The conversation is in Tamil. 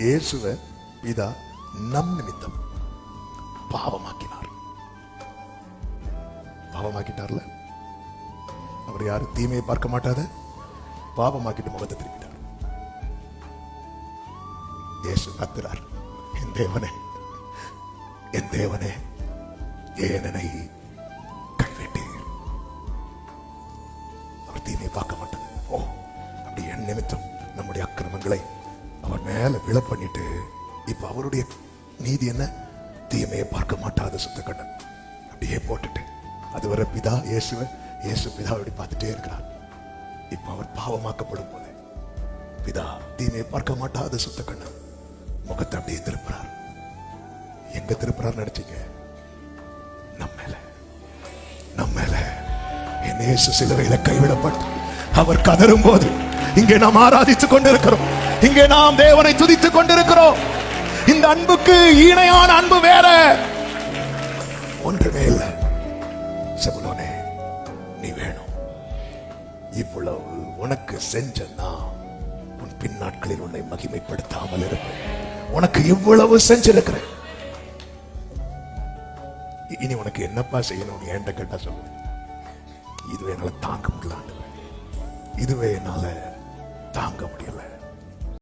இயேசுவை பிதா நம் நிமித்தம் பாவமாக்கினார். பாவமாக்கிட்டார்ல? அவர் யாரும் தீமையை பார்க்க மாட்டாத பாவமாக்கிட்டு முகத்தை திருப்பிட்டார். இயேசு கத்துறார். என் தேவனே என் தேவனே ஏனனை கைவிட்டேன் கைவிட்டீர் அவர் தீமையை பார்க்க மாட்டார். ஓ அப்படி என் நிமித்தம் நம்முடைய அக்கிரமங்களை அவர் மேல விழ பண்ணிட்டு இப்ப அவருடைய நீதி என்ன? தீமையை பார்க்க மாட்டாத சுத்த கண்ணன் அப்படியே போட்டுட்டு அதுவரை பிதா இயேசுவ இயேசு பிதா அப்படி பார்த்துட்டே இருக்கிறார். இப்ப அவர் பாவமாக்கப்படும் போது பிதா தீமையை பார்க்க மாட்டாத சுத்த கண்ணன் முகத்தை அப்படியே திருப்புறார். எங்க திருப்புறார் நினைச்சீங்க? நம்ம மேல. நம்ம மேல. என் இயேசு சிலுவையில கைவிடப்பட்டு அவர் கதறும் போது இங்கே நாம் ஆராதித்துக் கொண்டிருக்கிறோம். இங்கே நாம் தேவனை துதித்துக் கொண்டிருக்கிறோம். இந்த அன்புக்கு இணையான அன்பு வேற. ஒன்றுமே இல்லை. செபுலோனே நீ வேணும். இவ்வளவு உனக்கு செஞ்சனா உன் உன் பின்னாட்களில் உன்னை மகிமைப்படுத்தாமல் இருப்பேன். உனக்கு இவ்வளவு செஞ்சிருக்கிறேன். இனி உனக்கு என்னப்பா செய்யணும்? என்கிட்ட கேட்டா சொல்லு. இதுவே என்னால தாங்க முடியலான்னு இதுவே என்னால தாங்க முடியல.